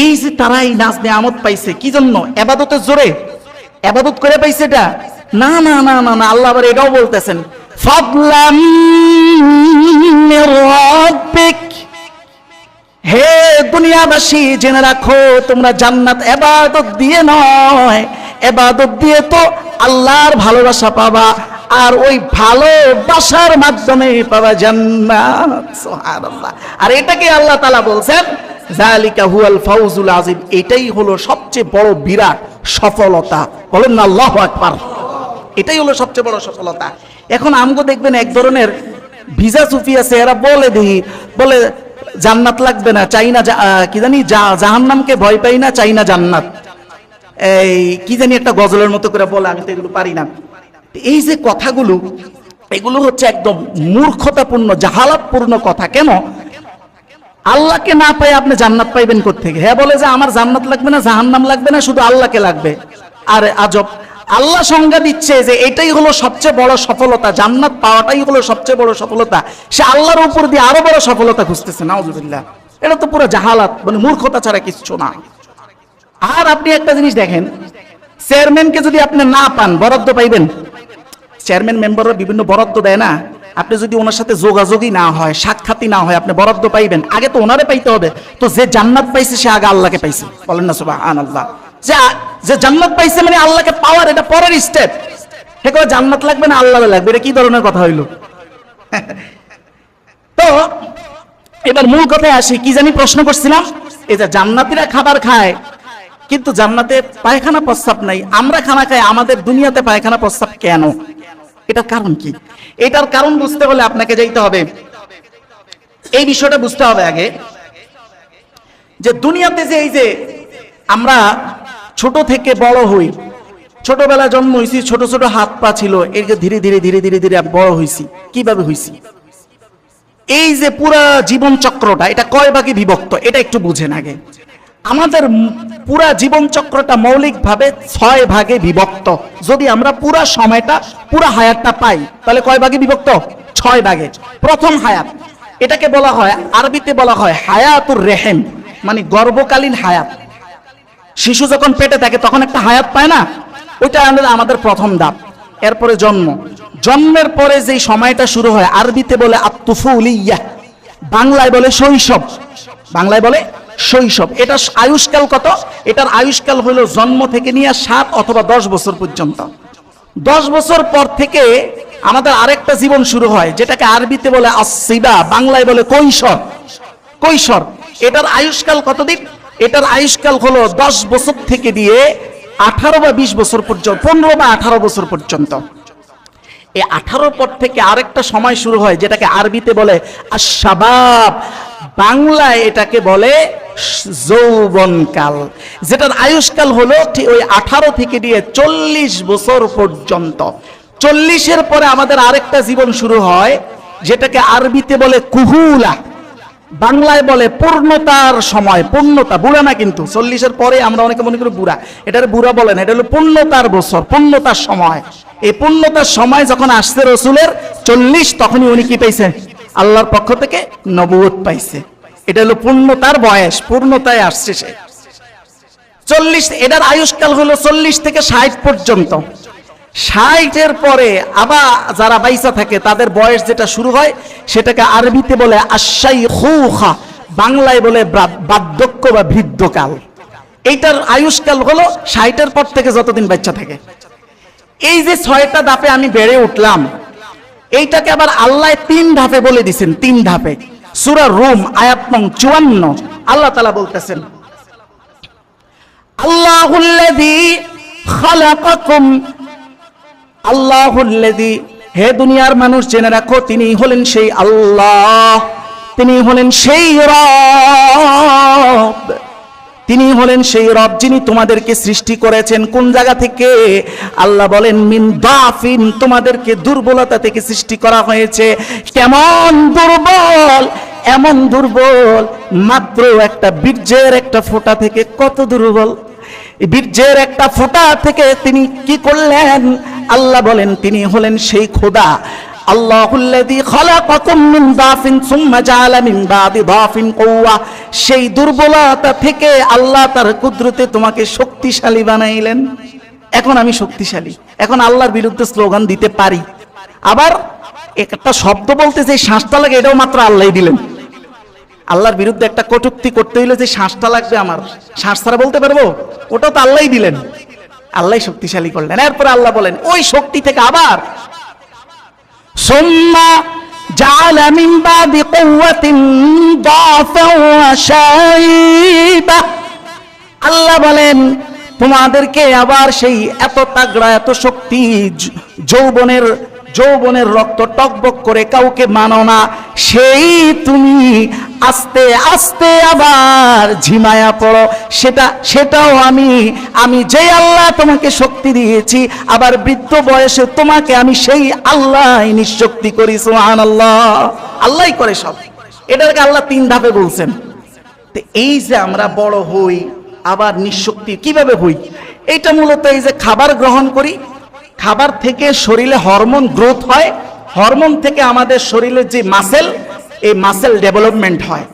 এই যে তারা এই নাচ নেয়ামত পাইছে, কি জন্য? এবাদতের জোরে? এবাদত করে পাইছে এটা? না না না না না, আল্লাহ আবার এটাও বলতেছেন হে দুনিয়াবাসী, জেনে রাখো, তোমরা জান্নাত এবাদত দিয়ে নয়। এবাদত দিয়ে তো আল্লাহর ভালোবাসা পাবা। আর ওই ভালোবাসার মাধ্যমে পাওয়া জান্নাত। আর এটাকে আল্লাহ তাআলা বলছেন জালিকা হুয়াল ফাউজুল আজিম এটাই হলো সবচেয়ে বড় বিরাট সফলতা। বলেন না, আল্লাহু আকবার। এটাই হলো সবচেয়ে বড় সফলতা। এখন আমগো দেখবেন এক ধরনের ভিজা সুফি আছে, এরা বলে দেখি বলে জান্নাত লাগবে না, চাই না কি জানি জাহান্নামকে ভয় পাই না, চাই না জান্নাত। এই, কি জানি একটা গজলের মতো করে বলে, আমি তো এগুলো পারি না। এই যে কথাগুলো, এগুলো হচ্ছে একদম মূর্খতাপূর্ণ, জাহালাতপূর্ণ কথা। কেন? আল্লাহকে না পাই আপনি জান্নাত পাইবেন থেকে হ্যাঁ বলে যে আমার জান্নাত লাগবে না, জাহান্নাম লাগবে না, শুধু আল্লাহকে লাগবে। আর আজব। আল্লাহ সংজ্ঞা দিচ্ছে যে এটাই হলো সবচেয়ে বড় সফলতা, জান্নাত পাওয়াটাই হলো সবচেয়ে বড় সফলতা। সে আল্লাহর উপর দিয়ে আরও বড় সফলতা খুঁজতেছে, নাউজুবিল্লাহ। এটা তো পুরো জাহালাত মানে মূর্খতা ছাড়া কিচ্ছু না। আর আপনি একটা জিনিস দেখেন, চেয়ারম্যানকে যদি আপনি না পান, বরাদ্দ পাইবেন? চেয়ারম্যান মেম্বাররা বিভিন্ন বরাদ্দ দেয় না। আপনি যদি ওনার সাথে যোগাযোগই না হয়, সাক্ষাৎই না হয়, আপনি বরাদ্দ পাইবেন। আগে তো ওনারে পাইতে হবে। তো যে জান্নাত পাইছে, সে আগে আল্লাহকে পাইছে। বলেন না সুবাহ আল্লাহ যে যে জান্নাত পাইছে মানে আল্লাহকে পাওয়ার, এটা পরের স্টেপ সে কবে জান্নাত লাগবে না আল্লাহ লাগবে? এটা কি ধরনের কথা হইল? তো, এবার মূল কথায় আসি, কি জানি প্রশ্ন করছিলাম? এই যে জান্নাতিরা খাবার খায়, কিন্তু জান্নাতে পায়খানা প্রস্তাব নাই। আমরা খানা খাই, আমাদের দুনিয়াতে পায়খানা প্রস্তাব কেন? এটার কারণ কি? এটার কারণ বুঝতে হলে আপনাকে যাইতে হবে। এই বিষয়টা বুঝতে হবে আগে। যে দুনিয়াতে যে এই যে আমরা ছোট থেকে বড় হই, ছোটবেলা জন্ম হয়েছি ছোট ছোট হাত পা ছিল, এর ধীরে ধীরে ধীরে ধীরে ধীরে বড় হয়েছি কীভাবে হয়েছি এই যে পুরা জীবন চক্রটা এটা কয় ভাগে বিভক্ত? এটা একটু বুঝেন আগে। আমাদের পুরা জীবন চক্রটা মৌলিকভাবে ছয় ভাগে বিভক্ত। যদি আমরা পুরা সময়টা, পুরা হায়াতটা পাই, তাহলে কয় ভাগে বিভক্ত? ছয় ভাগে। প্রথম হায়াত, এটাকে বলা হয়, আরবিতে বলা হয় হায়াতুর রেহেম মানে গর্ভকালীন হায়াত। শিশু যখন পেটে থাকে, তখন একটা হায়াত পায় না? ওইটা আমাদের প্রথম ধাপ। এরপরে জন্ম। জন্মের পরে যেই সময়টা শুরু হয়, আরবিতে বলে আত্তুফুলিয়া। বাংলায় বলে শৈশব। বাংলায় বলে শৈশব। এটা আয়ুষ্কাল কত? এটার আয়ুষ্কাল হলো জন্ম থেকে নিয়ে সাত অথবা দশ বছর পর্যন্ত। দশ বছর পর থেকে আমাদের আরেকটা জীবন শুরু হয়, যেটাকে আরবিতে বলে আসিবা বাংলায় বলে কৈশোর। কৈশোর। এটার আয়ুষ্কাল কতদিন? এটার আয়ুষ্কাল হলো দশ বছর থেকে দিয়ে আঠারো বা বিশ বছর পর্যন্ত, পনেরো বা আঠারো বছর পর্যন্ত। এই আঠারো পর থেকে আরেকটা সময় শুরু হয়, যেটাকে আরবিতে বলে আশাবাব বাংলায় এটাকে বলে যৌবনকাল। যেটার আয়ুষ্কাল হলো ঠিক ওই আঠারো থেকে দিয়ে চল্লিশ বছর পর্যন্ত। চল্লিশের পরে আমাদের আরেকটা জীবন শুরু হয়, যেটাকে আরবিতে বলে কুহুলা। বাংলায় বলে পূর্ণতার সময়, পূর্ণতা, বুড়া না কিন্তু। চল্লিশের পরে আমরা অনেকে মনে করি বুড়া। এটার বুড়া বলে না, এটা হলো পূর্ণতার বছর, পূর্ণতার সময়। এই পূর্ণতার সময় যখন আসছে রসুলের চল্লিশ, তখনই উনি কি পাইছে? আল্লাহর পক্ষ থেকে নবুয়ত পাইছে। এটা হলো পূর্ণতার বয়স, পূর্ণতায় আসছে সে। চল্লিশ, এটার আয়ুষ্কাল হলো চল্লিশ থেকে ষাট পর্যন্ত। ষাটের পরে আবার যারা বাইসা থাকে, তাদের বয়স যেটা শুরু হয়, সেটাকে আরবিতে বলে আশাই খুখা বাংলায় বলে বার্ধক্য বা বৃদ্ধকাল। এইটার আয়ুষ্কাল হলো ষাটের পর থেকে যতদিন বাচ্চা থাকে। এই যে ছয়টা ধাপে আমি বেড়ে উঠলাম, এইটাকে আবার আল্লাহ তিন ধাপে বলে দিছেন, তিন ধাপে। সুরা রুম, আয়াত নং চুয়ান্ন, আল্লাহ তালা বলতেছেন হে দুনিয়ার মানুষ, জেনে রাখো, তিনি হলেন সেই আল্লাহ, তিনি হলেন সেই রব। তিনি হলেন সেই রব যিনি তোমাদেরকে সৃষ্টি করেছেন। কোন জায়গা থেকে? আল্লাহ বলেন, মিন দাফিন, তোমাদেরকে দুর্বলতা থেকে সৃষ্টি করা হয়েছে। কেমন দুর্বল, এমন দুর্বল, মাত্র একটা বীর্যের একটা ফোঁটা থেকে কত দুর্বল। বীর্যের একটা ফোঁটা থেকে তিনি কি করলেন? আল্লাহ বলেন, তিনি হলেন সেই খোদা আল্লাহুল্লাযী খালাকাকুম মিন দাফিন সুম্মা জাআলা মিন সেই দুর্বলতা থেকে আল্লাহ তার কুদরতে তোমাকে শক্তিশালী বানাইলেন। এখন আমি শক্তিশালী। এখন আল্লাহর বিরুদ্ধে স্লোগান দিতে পারি। আবার একটা শব্দ বলতে যে শ্বাসটা লাগে, এটাও মাত্র আল্লাহই দিলেন। আল্লাহর বিরুদ্ধে একটা কটুক্তি করতে হইলে যে শ্বাসটা লাগবে আমার, শ্বাস ছাড়া বলতে পারব? ওটাও তো আল্লাহই দিলেন। আল্লাহ শক্তিশালী করলেন। এরপরে আল্লাহ বলেন, ওই শক্তি থেকে আবার সোম্মা جعل من بعد قوة ضعفا وشيبة আল্লাহ বলেন, তোমাদেরকে আবার সেই এত তাগড়া, এত শক্তি যৌবনের যৌবনের রক্ত টকবক করে কাউকে মানো না। সেই তুমি আস্তে আস্তে আবার ঝিমায়া পড়ো। সেটা, সেটাও আমি আমি যে আল্লাহ তোমাকে শক্তি দিয়েছি, আবার বৃদ্ধ বয়সে তোমাকে আমি সেই আল্লাহ নিঃশক্তি করি সোহান আল্লাহ আল্লাহই করে সব। এটাকে আল্লাহ তিন ধাপে বলছেন। তো এই যে আমরা বড় হই, আবার নিঃশক্তি কীভাবে হই? এটা মূলত এই যে খাবার গ্রহণ করি, খাবার থেকে শরীরে হরমোন গ্রোথ হয়, হরমোন থেকে আমাদের শরীরের যে মাসেল এই মাসেল ডেভেলপমেন্ট হয়।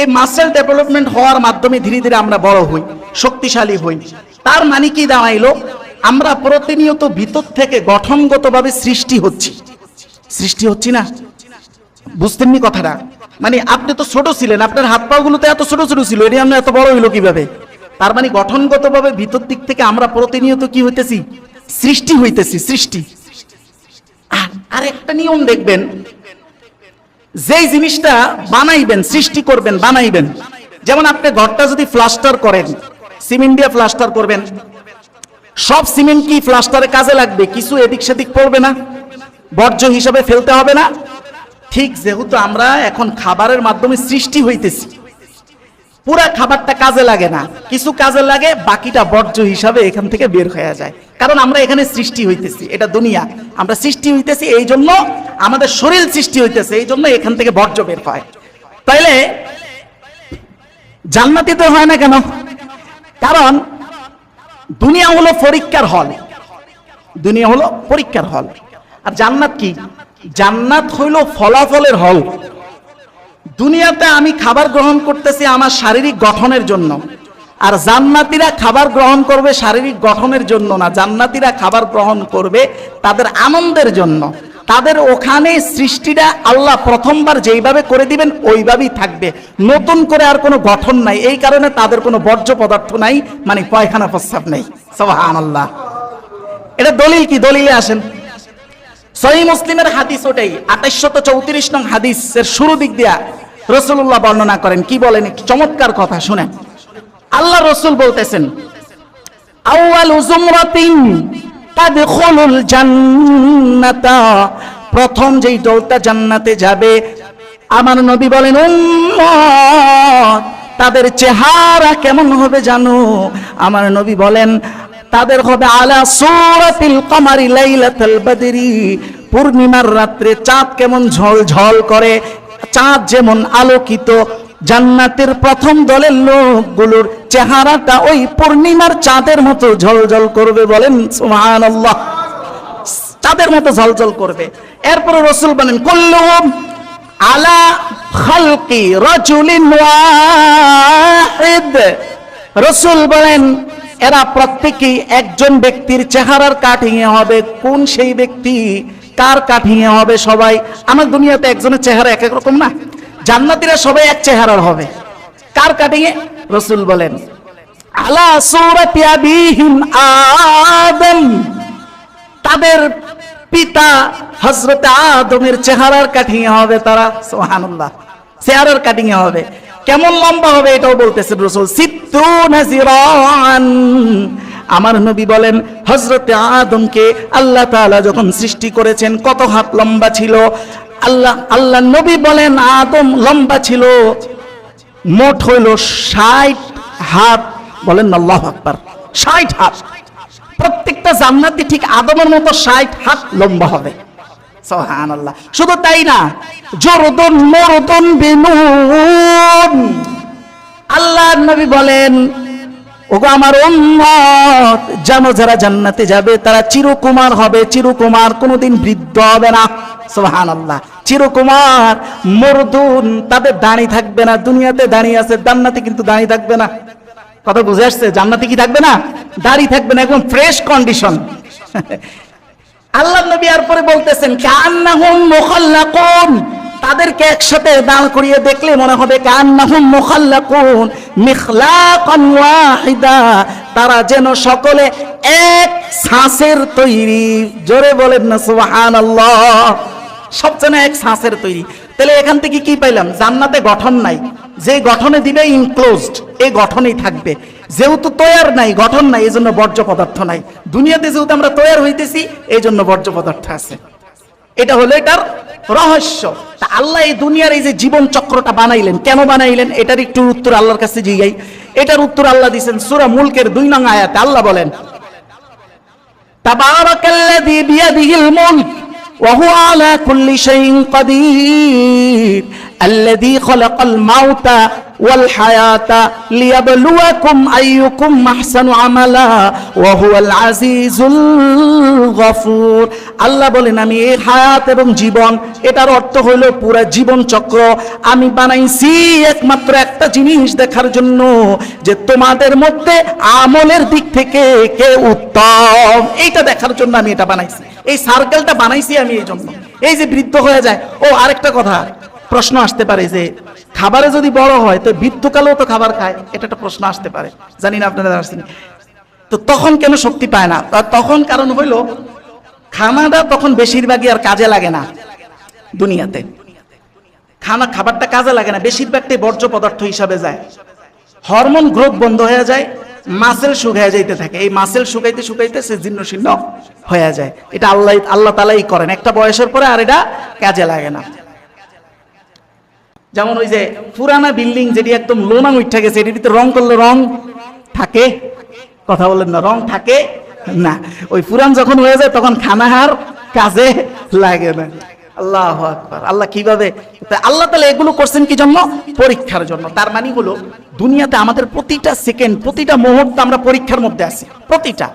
এই মাসেল ডেভেলপমেন্ট হওয়ার মাধ্যমে ধীরে ধীরে আমরা বড় হই, শক্তিশালী হই। তার মানে কি দাঁড়াইলো? আমরা প্রতিনিয়ত ভিতর থেকে গঠনগতভাবে সৃষ্টি হচ্ছি। সৃষ্টি হচ্ছি না? বুঝতেননি কথাটা? মানে আপনি তো ছোট ছিলেন, আপনার হাত পা গুলো তো এত ছোট ছোট ছিল এটি আমরা এত বড় হইল কীভাবে? তার মানে গঠনগতভাবে ভিতর দিক থেকে আমরা প্রতিনিয়ত কি হইতেছি? সৃষ্টি হইতেছি, সৃষ্টি। আর আরেকটা নিয়ম দেখবেন যেই জিনিসটা বানাইবেন, সৃষ্টি করবেন, বানাইবেন। যেমন আপনি ঘরটা যদি প্লাস্টার করেন, সিমেন্ট দিয়ে প্লাস্টার করবেন, সব সিমেন্ট কি প্লাস্টারে কাজে লাগবে? কিছু এদিক সেদিক পড়বে না, বর্জ্য হিসাবে ফেলতে হবে না। ঠিক যেহেতু আমরা এখন খাবারের মাধ্যমে সৃষ্টি হইতেছি পুরা খাবারটা কাজে লাগে না। কিছু কাজে লাগে, বাকিটা বর্জ্য হিসাবে এখান থেকে বের হয়ে যায়। কারণ আমরা এখানে সৃষ্টি হইতেছি, এটা দুনিয়া। আমরা সৃষ্টি হইতেছি এই জন্য আমাদের শরীর সৃষ্টি হইতেছে, এই জন্য এখান থেকে বর্জ্য বের হয়। তাইলে জান্নাতিতে হয় না কেন? কারণ দুনিয়া হলো পরীক্ষার হল। দুনিয়া হলো পরীক্ষার হল। আর জান্নাত কি? জান্নাত হইল ফলাফলের হল। দুনিয়াতে আমি খাবার গ্রহণ করতেছি আমার শারীরিক গঠনের জন্য। আর জান্নাতিরা খাবার গ্রহণ করবে শারীরিক গঠনের জন্য না, জান্নাতিরা খাবার গ্রহণ করবে তাদের আনন্দের জন্য। তাদের ওখানে সৃষ্টিটা আল্লাহ প্রথমবার যেইভাবে করে দিবেন, ওইভাবেই থাকবে। নতুন করে আর কোনো গঠন নাই, এই কারণে তাদের কোনো বর্জ্য পদার্থ নাই মানে পয়খানা প্রস্তাব নেই। আল্লাহ এটা দলিল কি? দলিলে আসেন। সহি মুসলিমের হাদিস ওটাই আঠাইশত চৌত্রিশ নং হাদিসের শুরু দিক দিয়া রসুল্লাহ বর্ণনা করেন, কি বলেন? একটু চমৎকার কথা, শুনেন। আল্লাহ রসুল বলতেছেন, আউয়ালু প্রথম যেই দলটা জান্নাতে যাবে, আমার নবী বলেন তাদের চেহারা কেমন হবে জানো? আমার নবী বলেন, তাদের হবে আলা সূরাতিল কমারি লাইলাতুল বদরি। পূর্ণিমার রাত্রে চাঁদ কেমন ঝল ঝল করে চাঁদ যেমন আলোকিত, জান্নাতের প্রথম দলের লোকগুলোর চেহারাটা ওই পূর্ণিমার চাঁদের মতো ঝলঝল করবে বলেন, সুবহানাল্লাহ। চাঁদের মতো ঝলঝল করবে। এরপরে রসুল বলেন, কুল্লুহুম আলা খালকি রাজুলিন রসুল বলেন, এরা প্রত্যেকেই একজন ব্যক্তির চেহারার কাঠিং হবে। কোন সেই ব্যক্তি কার কাঠিং হবে সবাই? আমার দুনিয়াতে একজনের চেহারা এক এক রকম না? জান্নাতীরা সবাই এক চেহারার হবে। কার কাটিং এ রসুল বলেন, আলা সূরাতি আদম। তাদের পিতা হজরত আদমের চেহারার কাটিং হবে তারা, সুবহানাল্লাহ। চেহারার কাটিং হবে। কেমন লম্বা হবে এটাও বলতেছে রসুল সিত্তু নাজিরান আমার নবী বলেন হজরতে আদমকে আল্লাহ তাআলা যখন সৃষ্টি করেছেন, কত হাত লম্বা ছিল? আল্লাহ আল্লাহ নবী বলেন, আদম লম্বা ছিল। মোট হইল ষাট হাত। বলেন আল্লাহ আকবার। ষাট হাত। প্রত্যেকটা জান্নাতি ঠিক আদমের মতো ষাট হাত লম্বা হবে। শুধু তাই না, জোরদন, মরদন, বিনুন। আল্লাহ নবী বলেন ওগো আমার উম্মত, জানো যারা জান্নাতে যাবে, তারা চিরকুমার হবে, চিরকুমার কোনোদিন বৃদ্ধ হবে না। সুবহানাল্লাহ। চিরকুমার, মরদুন, তাদের দাঁড়িয়ে থাকবে না, দুনিয়াতে দাঁড়িয়ে আছে, জান্নাতে কিন্তু দাঁড়িয়ে থাকবে না। কথা বুঝে আসছে? জান্নাতে কি থাকবে না? দাঁড়িয়ে থাকবে না, একদম ফ্রেশ কন্ডিশন আল্লাহ নবী আর পরে বলতেছেন, কান্নাহুম মুখাল্লাকুন। তাদেরকে একসাথে দাঁড় করিয়ে দেখলে মনে হবে তারা যেন সকলে এক শ্বাসের তৈরি। জোরে বলেন না, সুবহানাল্লাহ। সব যেন এক শ্বাসের তৈরি। তাহলে এখান থেকে কি পাইলাম? জান্নাতে গঠন নাই। যে গঠনে দিবে ইনক্লোজড এই গঠনেই থাকবে। যেহেতু তৈয়ার নাই, গঠন নাই এই জন্য বর্জ্য পদার্থ নাই। দুনিয়াতে যেহেতু আমরা তৈয়ার হইতেছি এই জন্য বর্জ্য পদার্থ আছে। এটা হলো এটার রহস্য তা আল্লাহ এই দুনিয়ার এই যে জীবন চক্রটা বানাইলেন কেন বানাইলেন এটার একটু উত্তর আল্লাহর কাছে জিগাই এটার উত্তর আল্লাহ দিয়েছেন সূরা মুলকের দুই নং আয়াতে আল্লাহ বলেন তাবারাকাল্লাযী বিয়াদিহিল মুলক وهو على كل شيء قدير الذي خلق الموت ওয়াল ওয়া আল্লাহ বলেন, আমি এই হায়াত এবং জীবন, এটার অর্থ হইল পুরা জীবন চক্র। আমি বানাইছি একমাত্র একটা জিনিস দেখার জন্য, যে তোমাদের মধ্যে আমলের দিক থেকে কে উত্তম। এইটা দেখার জন্য আমি এটা বানাইছি। এই সার্কেলটা বানাইছি আমি এই জন্য। এই যে বৃদ্ধ হয়ে যায়, ও আরেকটা কথা। প্রশ্ন আসতে পারে যে খাবারে যদি বড় হয়, তো বৃদ্ধকালেও তো খাবার খায়। এটা একটা প্রশ্ন আসতে পারে। জানি না আপনারা তো তখন কেন শক্তি পায় না? তখন কারণ হইল, খানাটা তখন বেশিরভাগই আর কাজে লাগে না দুনিয়াতে। খানা, খাবারটা কাজে লাগে না, বেশিরভাগটাই বর্জ্য পদার্থ হিসাবে যায়। হরমোন গ্রোথ বন্ধ হয়ে যায় মাসেল শুকায় যাইতে থাকে। এই মাসেল শুকাইতে শুকাইতে সে জীর্ণ শীর্ণ হয়ে যায়। এটা আল্লাহ আল্লাহ তালাই করেন। একটা বয়সের পরে আর এটা কাজে লাগে না। যেমন ওই যে পুরানা বিল্ডিং যেটি একদম লোনা উঠে গেছে, এটির ভিতরে রং করলে রং থাকে। কথা বলেন না, রং থাকে? না। ওই পুরান যখন হয়ে যায়, তখন খানাহার কাজে লাগে না। আল্লাহ আল্লাহ কীভাবে? আল্লাহ তাহলে এগুলো করছেন কি জন্য? পরীক্ষার জন্য। তার মানে হলো, দুনিয়াতে আমাদের প্রতিটা সেকেন্ড প্রতিটা মুহূর্ত আমরা পরীক্ষার মধ্যে আছি। প্রতিটা।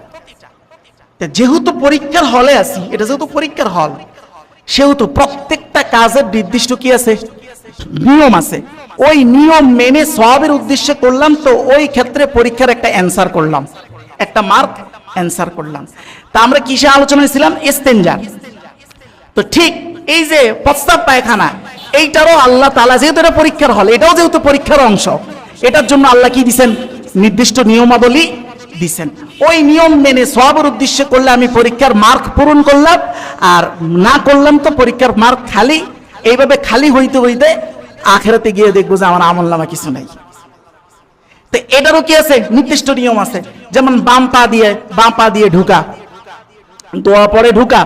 যেহেতু পরীক্ষার হলে আছি, এটা যেহেতু পরীক্ষার হল, সেহেতু প্রত্যেকটা কাজের নির্দিষ্ট কি আছে? নিয়ম আছে। ওই নিয়ম মেনে সবের উদ্দেশ্যে করলাম তো ওই ক্ষেত্রে পরীক্ষার একটা অ্যান্সার করলাম। একটা মার্ক অ্যান্সার করলাম। তা আমরা কিসে আলোচনায় ছিলাম? এস্তেঞ্জার তো ঠিক এই যে প্রস্তাব পায়খানা, এইটারও আল্লাহ তালা যেহেতু এটা পরীক্ষার হল, এটাও যেহেতু পরীক্ষার অংশ, এটার জন্য আল্লাহ কি দিছেন? নির্দিষ্ট নিয়মাবলী দিছেন। ওই নিয়ম মেনে সবের উদ্দেশ্যে করলে আমি পরীক্ষার মার্ক পূরণ করলাম, আর না করলাম তো পরীক্ষার মার্ক খালি এইভাবে খালি হইতে হইতে আখেরাতে গিয়ে দেখব যে আমার আমল নামা কিছু নাই। তো এটারও কি আছে? নির্দিষ্ট নিয়ম আছে। যেমন বাম পা দিয়ে, বাম পা দিয়ে ঢুকা, দোয়া পরে ঢুকা,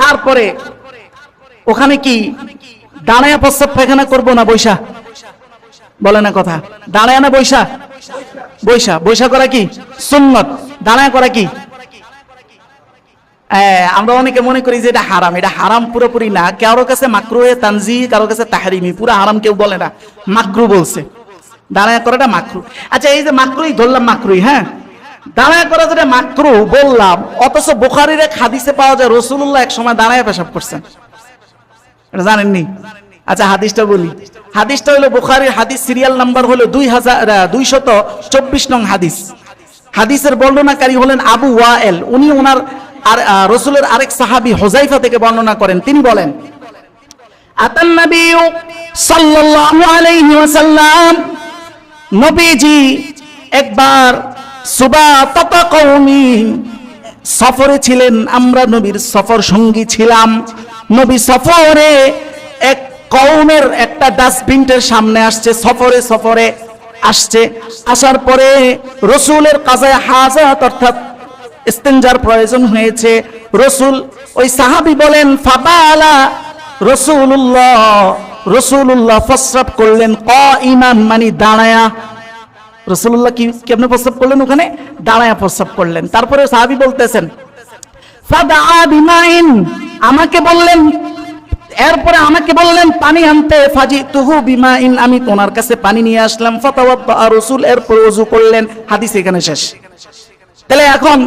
তারপরে ওখানে কি দাঁড়ায় প্রস্তাব পায়খানা করব না বৈশা? বলে না কথা। দাঁড়ায় না বৈশা? বৈশা। বৈশা করা কি? সুন্নত। দাঁড়ায় করা কি? আমরা অনেকে মনে করি যে এটা হারাম এটা হারাম পুরোপুরি না। কারও কাছে মাকরু তানজি, কারও কাছে তাহারিমি, পুরো হারাম কেউ বলে না। মাকরু বলছে। দাঁড়ায় করাটা মাকরু। আচ্ছা এই যে মাকরুই, ধরলাম মাকরুই হ্যাঁ? দাঁড়ায় করা যেটা মাকরু, বললাম, অথচ বোখারির এক হাদিসে পাওয়া যায় রসুল্লাহ এক সময় দাঁড়ায় পেশাব করছেন। এটা জানেননি? আচ্ছা হাদিসটা বলি। হাদিসটা হলো বুখারীর হাদিস, সিরিয়াল নাম্বার হলো দুই হাজার দুইশত চব্বিশ নং হাদিস। হাদিসের বর্ণনাকারী হলেন আবু ওয়াএল উনি ওনার আর রসুলের আরেক সাহাবি হোজাইফা থেকে বর্ণনা করেন। তিনি বলেন আতান নবী সাল্লাল্লাহু আলাইহি ওয়াসাল্লাম নবীজি একবার সুবা ততা কৌমি সফরে ছিলেন। আমরা নবীর সফর সঙ্গী ছিলাম। নবী সফরে এক কৌমের একটা ডাস্টবিনের সামনে আসছে, সফরে সফরে আসছে। আসার পরে রসুলের কাজায় হাজাত অর্থাৎ ইস্তেঞ্জার প্রয়োজন হয়েছে। রসুল, ওই সাহাবি বলেন, ফাবালা রসুল্লাহ রসুল্লাহ ফসরাব করলেন ক ইমান মানি দাঁড়ায়া। রসুল্লাহ কি কেমনে প্রস্তাব করলেন ওখানে? দাঁড়ায়া প্রস্তাব করলেন। তারপরে সাহাবি বলতেছেন আমাকে বললেন, এরপরে আমাকে বললেন, পানি আনতে ফাজি তুহু বিমা ইন আমি ওনার কাছে পানি নিয়ে আসলাম। ফতাওয়াদ্দা রসুল, এরপর ওযু করলেন। হাদিস এখানে শেষ। তাহলে এখন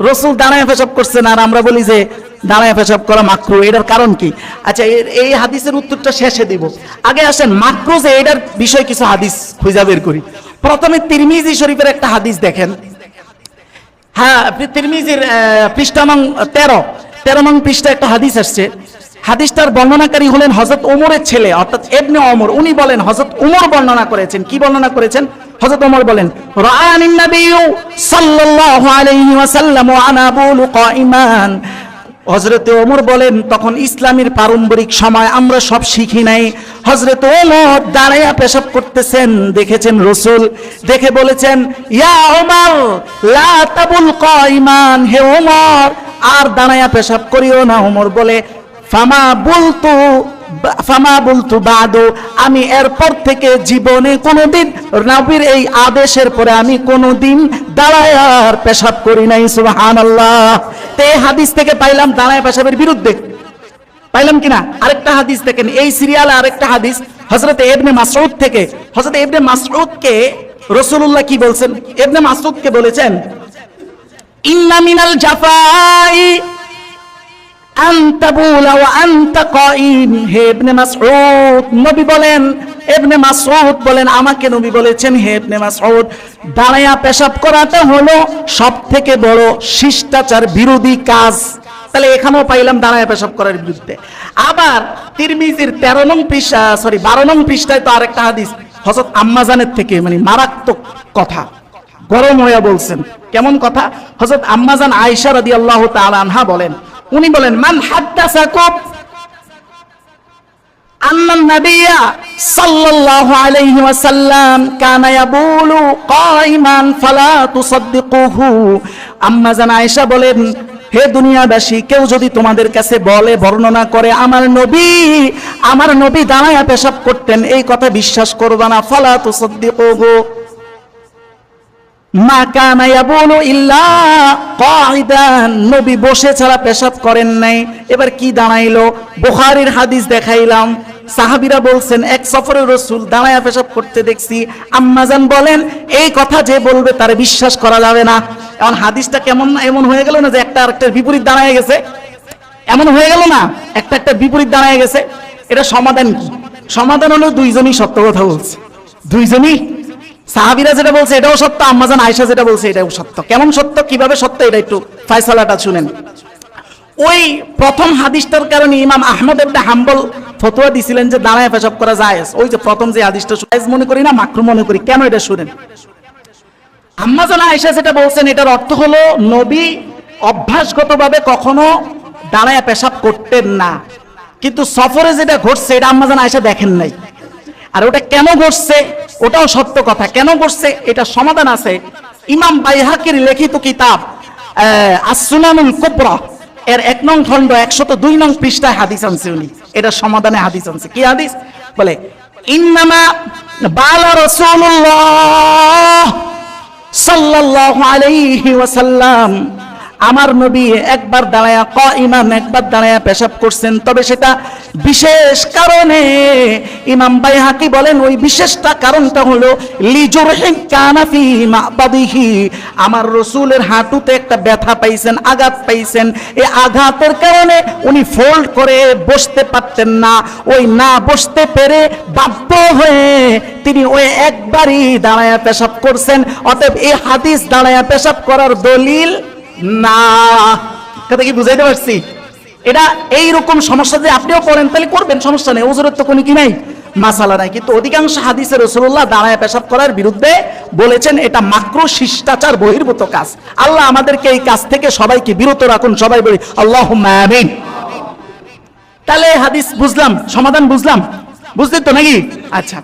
রসুল দাঁড়ায় পেশাব করছেন আর আমরা বলি যে দাঁড়ায় পেশাব করা মাকরু এটার কারণ কি? আচ্ছা এই হাদিসের উত্তরটা শেষে দিব। আগে আসেন মাকরু যে এটার বিষয় কিছু হাদিস খুঁজা বের করি। প্রথমে তিরমিজি শরীফের একটা হাদিস দেখেন। হ্যাঁ তিরমিজির আহ, পৃষ্ঠা নং তেরো। তেরো নং পৃষ্ঠা একটা হাদিস আসছে। হাদিসটার বর্ণনাকারী হলেন হজরত ওমরের ছেলে অর্থাৎ এবনে অমর উনি বলেন হজরত ওমর বর্ণনা করেছেন। কি বর্ণনা করেছেন? হজরত ওমর বলেন, রাআনিন নাবিয়্যু সাল্লাল্লাহু আলাইহি ওয়াসাল্লাম ওয়া আনা বুলু কাইমান হজরতে ওমর বলেন, তখন ইসলামের পারম্পরিক সময় আমরা সব শিখি নাই। হজরত ওমর দাঁড়াইয়া পেশাব করতেছেন, দেখেছেন রসুল, দেখে বলেছেন, ইয়া ওমর, লা তাবুল কাইমান হে ওমর, আর দাঁড়াইয়া পেশাব করিও না। ওমর বলে, ফামা বলতু ফামা বলতু বাদু, আমি এরপর থেকে জীবনে কোনোদিন নবীর এই আদেশের পরে আমি কোনোদিন দাঁড়ায় আর পেশাব করি নাই, সুবহানাল্লাহ। তে হাদিস থেকে পাইলাম দাঁড়ায় পেশাবের বিরুদ্ধে। পাইলাম কিনা? আরেকটা হাদিস দেখেন, এই সিরিয়ালে আরেকটা হাদিস হজরত এবনে মাসউদ থেকে। হজরত এবনে মাসউদকে রসুল্লাহ কি বলছেন? এবনে মাসউদকে বলেছেন, ইন্না মিনাল জাফাই নবী বলেন বলেন, আমাকে নবী বলেছেন দাঁড়ায়া পেশাব করাটা হলো সব থেকে বড় শিষ্টাচার বিরোধী কাজ। তাহলে এখানেও পাইলাম দাঁড়ায় পেশাব করার বিরুদ্ধে। আবার তিরমিজির তেরো নং পৃষ্ঠা সরি বারো নং পৃষ্ঠায় তো আরেকটা হাদিস হজরত আম্মাজানের থেকে মানে মারাত্মক কথা। গরম হয়ে বলছেন। কেমন কথা? হজরত আম্মাজান আয়েশা রাদিয়াল্লাহু তাআলা আনহা বলেন উনি বলেন, মান ফালা আম্মা বলেন, হে দুনিয়াবাসী, কেউ যদি তোমাদের কাছে বলে, বর্ণনা করে, আমার নবী আমার নবী দাঁড়ায়া পেশাব করতেন, এই কথা বিশ্বাস করবা না, ফালা তুসাদদিকুহু। মা কানা নবী বসে ছাড়া পেশাব করেন নাই। এবার কি দাঁড়াইলো? বুখারীর হাদিস দেখাইলাম। সাহাবীরা বলছেন, এক সফরে রসুল দাঁড়ায়া পেশাব করতে দেখছি। আম্মাজান বলেন, এই কথা যে বলবে তার বিশ্বাস করা যাবে না। এখন হাদিসটা কেমন এমন হয়ে গেল না যে একটা আরেকটার বিপরীত দাঁড়ায় গেছে? এমন হয়ে গেল না? একটা একটা বিপরীত দাঁড়ায় গেছে। এটা সমাধান কি? সমাধান হলো দুইজনই সত্য কথা বলছে। দুইজনই সাহাবিরা যেটা বলছে, এটাও সত্য আম্মাজান আয়েশা যেটা বলছে, এটাও সত্য। কেমন সত্য, কীভাবে সত্য, এটা একটু ফায়সালাটা শুনেন। ওই প্রথম হাদিসটার কারণে ইমাম আহমদ ইবনে হাম্বল ফতোয়া দিছিলেন যে দাঁড়ায় পেশাব করা যায় ওই যে প্রথম যে হাদিসটা জায়েজ মনে করি না, মাকরু মনে করি, কেন এটা শুনেন? আম্মাজান আয়েশা যেটা বলছেন, এটার অর্থ হলো নবী অভ্যাসগতভাবে কখনো দাঁড়ায় পেশাব করতেন না। কিন্তু সফরে যেটা ঘটছে, এটা আম্মাজান আয়েশা দেখেন নাই। আর ওটা কেন ঘটছে? ওটাও সত্য কথা। কেন ঘটছে? এটা সমাধান আছে। ইমাম বাইহাকের লিখিত কিতাব আসুনানুল কুবরা। এর এক নং খণ্ড, একশত দুই নং পৃষ্ঠায় হাদিস আনছে উনি। এটা সমাধানে হাদিস আনছে। কি হাদিস? বলে, ইন্নামা বালা রাসূলুল্লাহ সাল্লাল্লাহু আলাইহি ওয়াসাল্লাম আমার নবী একবার দাঁড়ায়া ক ইমাম একবার দাঁড়ায়া পেশাব করছেন। তবে সেটা বিশেষ কারণে ইমাম বাইহাকি বলেন, ওই বিশেষটা কারণটা হলো, লিজুরহিন কানাফি মাবাদিহি, আমার রসুলের হাঁটুতে একটা ব্যথা পাইছেন, আঘাত পাইছেন। এই আঘাতের কারণে উনি ফোল্ড করে বসতে পারতেন না। ওই না বসতে পেরে বাধ্য হয়ে তিনি ওই একবারই দাঁড়ায়া পেশাব করছেন। অতএব এই হাদিস দাঁড়ায়া পেশাব করার দলিল না, কথা কি বুঝাইতে পারছি? এটা এই রকম সমস্যা যে আপনিও করেন তাহলে করবেন, সমস্যা নেই, ওজরের তো কোনো কি নাই? মাসালা নাই, কিন্তু অধিকাংশ হাদিসে রসুল্লাহ দাঁড়ায় পেশাব করার বিরুদ্ধে বলেছেন, এটা মাক্র শিষ্টাচার, বহির্ভূত কাজ। আল্লাহ আমাদেরকে এই কাজ থেকে সবাইকে বিরত রাখুন, সবাই বলি আল্লাহ আমিন। তাহলে হাদিস বুঝলাম, সমাধান বুঝলাম? বুঝলি তো নাকি? আচ্ছা।